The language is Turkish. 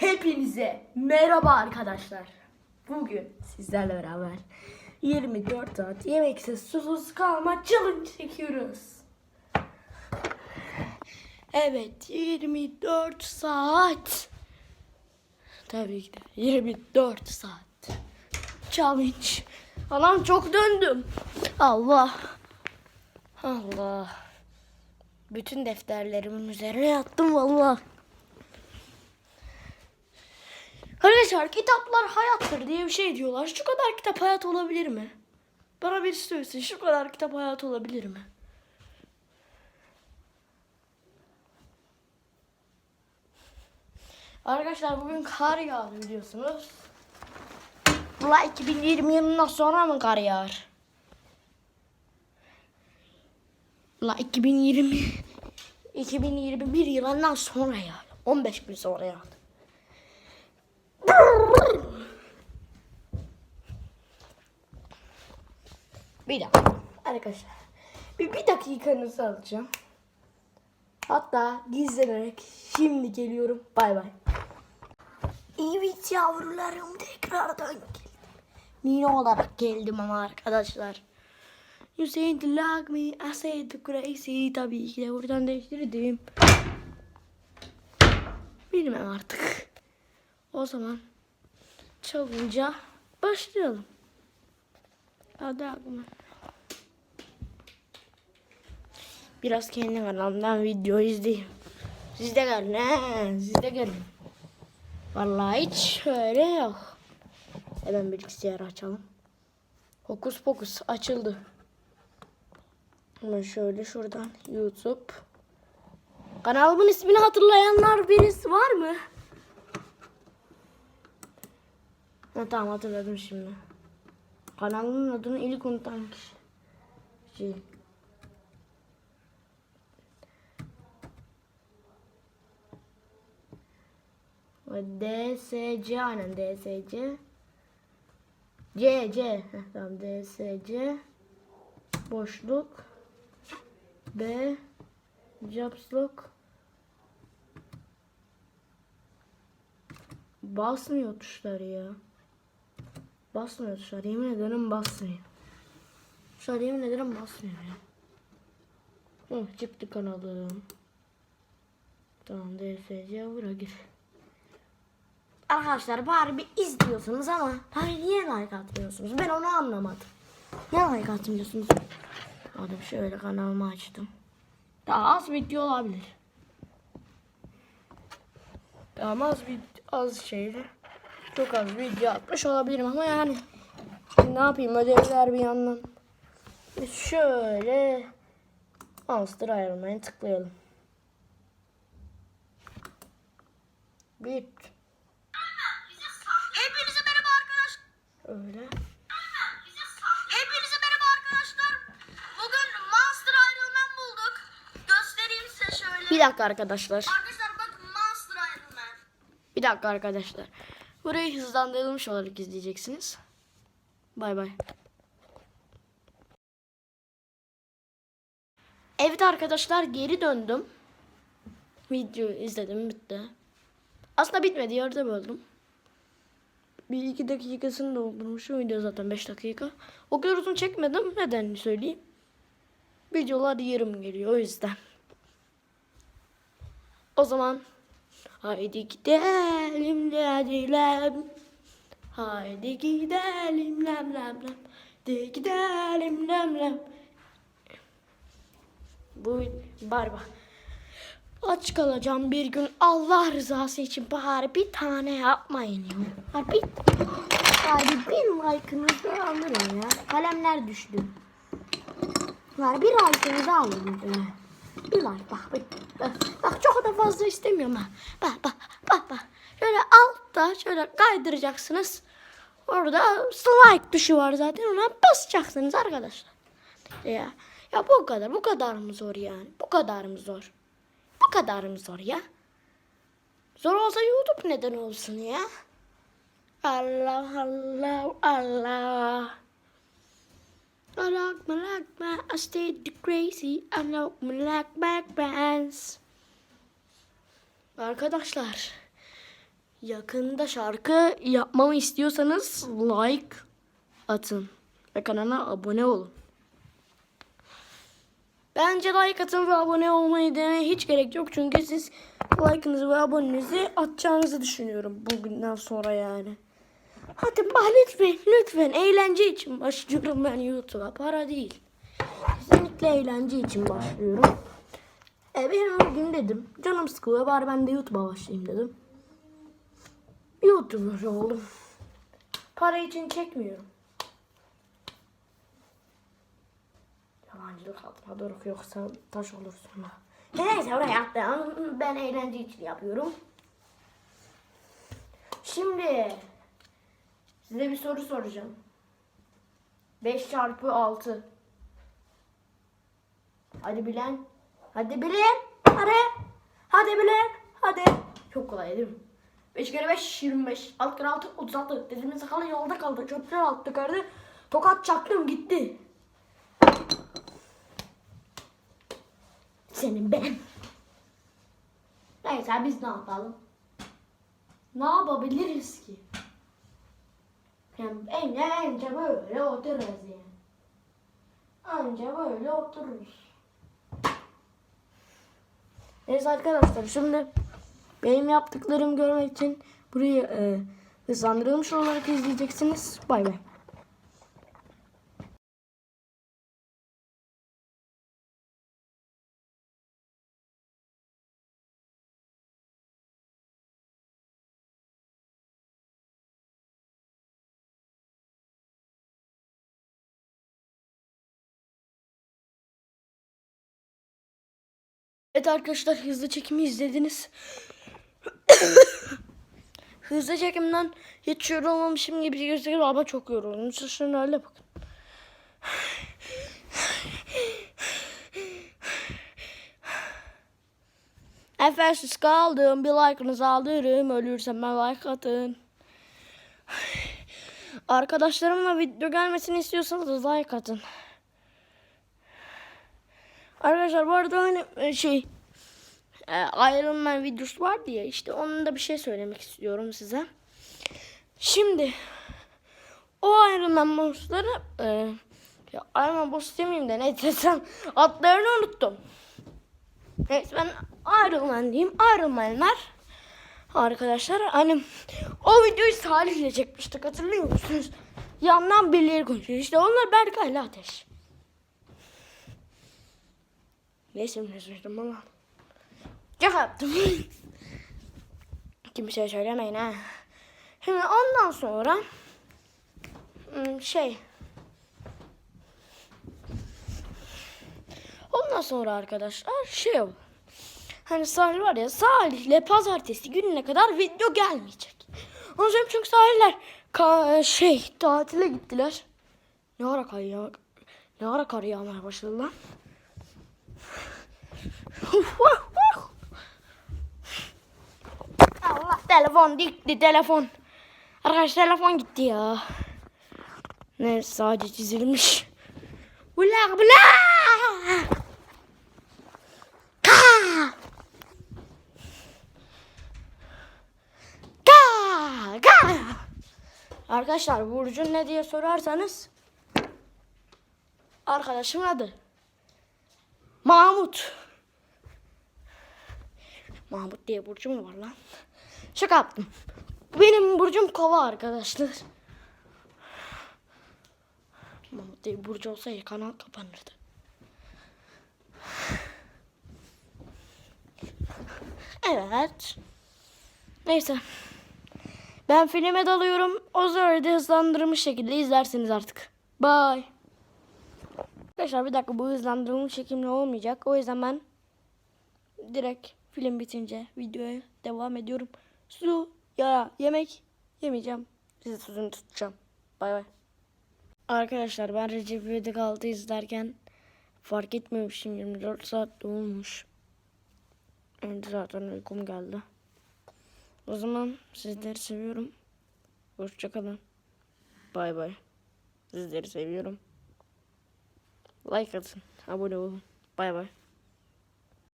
Hepinize merhaba arkadaşlar. Bugün sizlerle beraber 24 saat yemeksiz susuz kalma challenge çekiyoruz. Evet 24 saat. Tabii ki de 24 saat. Challenge. Anam çok döndüm. Allah. Allah. Bütün defterlerimin üzerine yattım vallahi. Arkadaşlar kitaplar hayattır diye bir şey diyorlar. Şu kadar kitap hayat olabilir mi? Bana bir söylesin şu kadar kitap hayat olabilir mi? Arkadaşlar bugün kar yağdı biliyorsunuz. Valla 2020 yılından sonra mı kar yağar? La 2020 2021 yılından sonra yağdı. 15 gün sonra yağdı. Bir dakika. Arkadaşlar. Bir, bir dakikanızı alacağım. Hatta gizlenerek şimdi geliyorum. Bay bay. Evet yavrularım tekrardan geldim. Nino olarak geldim ama arkadaşlar. You said like me, I said crazy. Tabii ki de buradan değiştirdim. Bilmem artık. O zaman challenge'a başlayalım. Hadi aklıma. Biraz kendi kanalımdan video izleyeyim. Siz de gelin he. Siz de gelin. Vallahi hiç öyle yok. Hemen bilgisayarı açalım. Hokus pokus açıldı. Hemen şöyle şuradan YouTube. Kanalımın ismini hatırlayanlar birisi var mı? Ha, tamam hatırladım şimdi. Kanalımın adını ilk unutan kişi. Şey. DSC aynen DSC. C C Heh, tamam DSC boşluk B lock basmıyor tuşları ya. Basmıyor tuşlar. Yemin ederim basmıyor. Tuşlar yemin ederim basmıyor ya. Oh çıktı kanalım. Tamam DSC bura gir. Arkadaşlar bari bir izliyorsunuz ama hayır niye like atmıyorsunuz? Ben onu anlamadım. Niye like atmıyorsunuz? Hadi şöyle kanalımı açtım. Daha az video olabilir. Daha az bir az şeydi. Çok az video atmış olabilirim ama yani ne yapayım ödevler bir yandan. Şöyle Monster Man'e tıklayalım. Bit. Hepinize merhaba arkadaşlar. Öyle. Hepinize merhaba arkadaşlar. Bugün Monster Iron Man bulduk. Göstereyim size şöyle. Bir dakika arkadaşlar. Arkadaşlar bakın Monster Iron Man. Bir dakika arkadaşlar. Burayı hızlandırılmış olarak izleyeceksiniz. Bay bay. Evet arkadaşlar geri döndüm. Video izledim bitti. Aslında bitmedi yarıda böldüm. Bir iki dakikasını doldurmuşum. Video zaten 5 dakika. O kadar uzun çekmedim. Nedenini söyleyeyim. Videolar yarım geliyor o yüzden. O zaman haydi gidelim lem Haydi gidelim lem lem lem. De gidelim lem lem. Bu barba. Aç kalacağım bir gün Allah rızası için bari bir tane yapmayın ya. Ha bir, bari bir like'ınızı alırım ya. Kalemler düştü. Var bir like'ınızı alın. ya. Bir like bak, bak. Bak, çok da fazla istemiyorum ha. Bak bak bak bak. Şöyle altta şöyle kaydıracaksınız. Orada like tuşu var zaten ona basacaksınız arkadaşlar. Ya, ya bu kadar bu kadar mı zor yani? Bu kadar mı zor? Bu kadar mı zor ya? Zor olsa YouTube neden olsun ya? Allah Allah Allah. I like my like my I stayed crazy. I like my like back bands. Arkadaşlar yakında şarkı yapmamı istiyorsanız like atın ve kanala abone olun. Bence like atın ve abone olmayı demeye hiç gerek yok. Çünkü siz like'ınızı ve abonenizi atacağınızı düşünüyorum bugünden sonra yani. Hadi bak lütfen, lütfen eğlence için başlıyorum ben YouTube'a. Para değil. Kesinlikle eğlence için başlıyorum. E benim bugün dedim canım sıkılıyor bari ben de YouTube'a başlayayım dedim. YouTuber oldum. Para için çekmiyorum. Yalancılık altına doruk yoksa taş olur sonra. Neyse oraya attım. Ben eğlence için yapıyorum. Şimdi size bir soru soracağım. 5 çarpı 6. Hadi bilen. Hadi bilen. Hadi. Hadi bilen. Hadi. Çok kolay değil mi? 5 kere 5 25. 6 kere 6 36. Dedemin sakalı yolda kaldı. Çöpler altı kardı. Tokat çaktım gitti. Senin ben. Neyse biz ne yapalım? Ne yapabiliriz ki? Yani en ence böyle otururuz yani. Anca böyle otururuz. Neyse arkadaşlar şimdi benim yaptıklarımı görmek için burayı e, hızlandırılmış olarak izleyeceksiniz. Bay bay. Evet arkadaşlar hızlı çekimi izlediniz. hızlı çekimden hiç yorulmamışım gibi gözüküyor ama çok yoruldum. Şunun öyle bakın. Efensiz kaldım. Bir like'ınızı alırım. Ölürsem ben like atın. Arkadaşlarımla video gelmesini istiyorsanız like atın. Arkadaşlar bu arada hani e, şey e, Iron Man videosu vardı ya işte onun da bir şey söylemek istiyorum size. Şimdi o Iron Man monsterları e, ya Iron Man boss demeyeyim de ne desem adlarını unuttum. Neyse ben Iron Man diyeyim. Iron Man'ler arkadaşlar hani o videoyu Salih'le çekmiştik hatırlıyor musunuz? Yandan birileri konuşuyor. İşte onlar Berkay ile Ateş. Neyse ne söyledim ama. Çok yaptım. Kimseye söylemeyin ha. Şimdi ondan sonra hmm, şey Ondan sonra arkadaşlar şey oldu. Hani Salih var ya Salih'le pazartesi gününe kadar video gelmeyecek. Onu söyleyeyim çünkü Salih'ler ka- şey tatile gittiler. Ne ara kar yağ ne ara kar yağmaya başladı lan. Allah telefon gitti telefon. Arkadaş telefon gitti ya. Ne sadece çizilmiş. Bula bula. Ka. Ka. Ka. Arkadaşlar Burcu'nun ne diye sorarsanız arkadaşımın adı Mahmut. Mahmut diye burcu mu var lan? Şaka yaptım. Benim burcum kova arkadaşlar. Mahmut diye burcu olsaydı kanal kapanırdı. Evet. Neyse. Ben filme dalıyorum. O zaman da hızlandırılmış şekilde izlersiniz artık. Bye. Arkadaşlar bir dakika bu hızlandırılmış şekilde olmayacak. O yüzden ben direkt film bitince videoya devam ediyorum. Su ya yemek yemeyeceğim. Size sözünü tutacağım. Bay bay. Arkadaşlar ben Recep İvedik 6 izlerken fark etmemişim 24 saat olmuş. Evet zaten uykum geldi. O zaman sizleri seviyorum. Hoşçakalın. Bay bay. Sizleri seviyorum. Like atın. Abone olun. Bay bay.